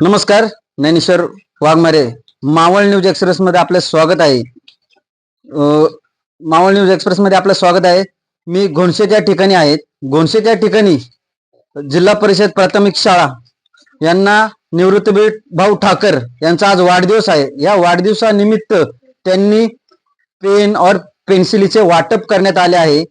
नमस्कार Dnyaneshwar Waghmare. Maval news express मध्ये आपलं स्वागत आहे. मावळ न्यूज एक्सप्रेस मध्ये आपलं स्वागत आहे. मी घोणसेच्या ठिकाणी आहे. घोणसेच्या ठिकाणी जिल्हा परिषद प्राथमिक शाळा यांना निवृत्तबीर भाऊ ठाकर यांचा आज वाढदिवस आहे. या वाढदिवसानिमित्त त्यांनी पेन और पेन्सिलीचे वाटप करण्यात आले आहे.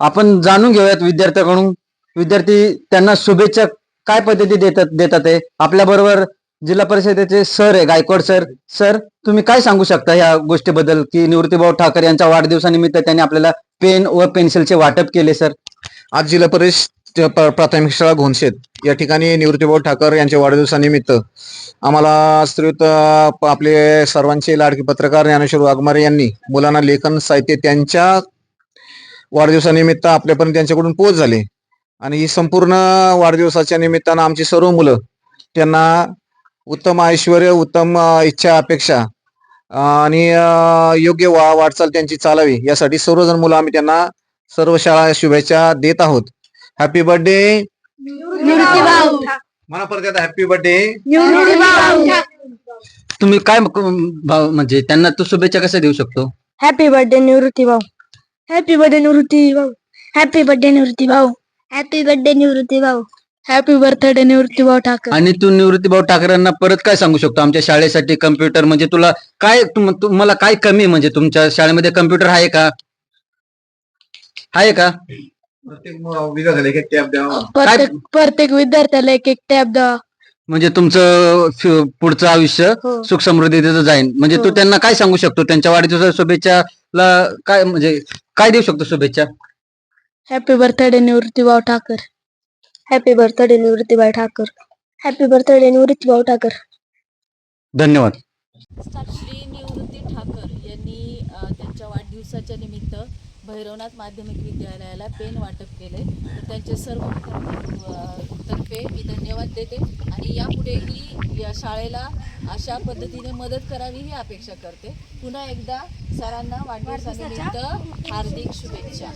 आपण जाणून घेऊयात विद्यार्थ्याकडून. विद्यार्थी त्यांना शुभेच्छा काय पद्धती देतात देतात आहे आपल्या बरोबर जिल्हा परिषदेचे सर आहे गायकवाड सर. सर तुम्ही काय सांगू शकता या गोष्टीबद्दल? की निवृत्तीभाऊ ठाकर यांच्या वाढदिवसानिमित्त त्यांनी आपल्याला पेन व पेन्सिलचे वाटप केले सर. आज जिल्हा परिषद प्राथमिक शाळा घोणशेत या ठिकाणी निवृत्तीभाऊ ठाकर यांच्या वाढदिवसानिमित्त आम्हाला श्रीयुत आपले सर्वांचे लाडके पत्रकार ज्ञानेश्वर वाघमारे यांनी मुलांना लेखन साहित्य त्यांच्या वाढदिवसानिमित्त आपल्यापर्यंत त्यांच्याकडून पोच झाले. आणि ही संपूर्ण वाढदिवसाच्या निमित्तानं आमची सर्व मुलं त्यांना उत्तम ऐश्वर उत्तम इच्छा अपेक्षा आणि योग्य वा वाटचाल त्यांची चालावी यासाठी सर्वजण मुलं आम्ही त्यांना सर्व शाळा शुभेच्छा देत आहोत. हॅपी बर्थडे मला परत एकदा हॅपी बर्थडे तुम्ही काय भाव म्हणजे त्यांना तू शुभेच्छा कशा देऊ शकतो? हॅपी बर्थडे निवृत्ती भाऊ. हॅपी बर्थडे निवृत्ती भाऊ. हॅपी बर्थडे निवृत्ती भाऊ. हॅपी बर्थडे निवृत्ती भाऊ. हॅपी बर्थडे निवृत्ती भाऊ ठाकर. आणि तू निवृत्तीभाऊ ठाकरेंना परत काय सांगू शकतो? आमच्या शाळेसाठी कम्प्युटर म्हणजे तुला काय तुम- तुम्हाला काय कमी आहे म्हणजे तुमच्या शाळेमध्ये कम्प्युटर आहे का? आहे का? प्रत्येक विद्यार्थ्याला एक टॅब द्यावा प्रत्येक प्रत्येक विद्यार्थ्याला एक एक टॅब द्या म्हणजे तुमचं फ्यु- पुढचं आयुष्य हो. सुख समृद्धीचं जाईल म्हणजे तू हो. त्यांना काय सांगू शकतो? त्यांच्या वाढदिवसाच्या शुभेच्छाला काय म्हणजे काय देऊ शकतो शुभेच्छा? हॅपी बर्थडे निवृत्ती भाऊ ठाकर हॅपी बर्थडे निवृत्ती भाऊ ठाकर हॅपी बर्थडे निवृत्ती भाऊ ठाकर धन्यवाद. श्री निवृत्ती ठाकर यांनी अ, त्यांच्या वाढदिवसाच्या निमित्त भैरवनाथ माध्यमिक विद्यालयाला पेन वाटप केले तर त्यांचे सर्व विद्यार्थी, अ, मी धन्यवाद देते आणि यापुढेही या शाळेला अशा पद्धतीने मदत करावी ही अपेक्षा करते. पुन्हा एकदा सरांना वाढदिवसानिमित्त हार्दिक शुभेच्छा.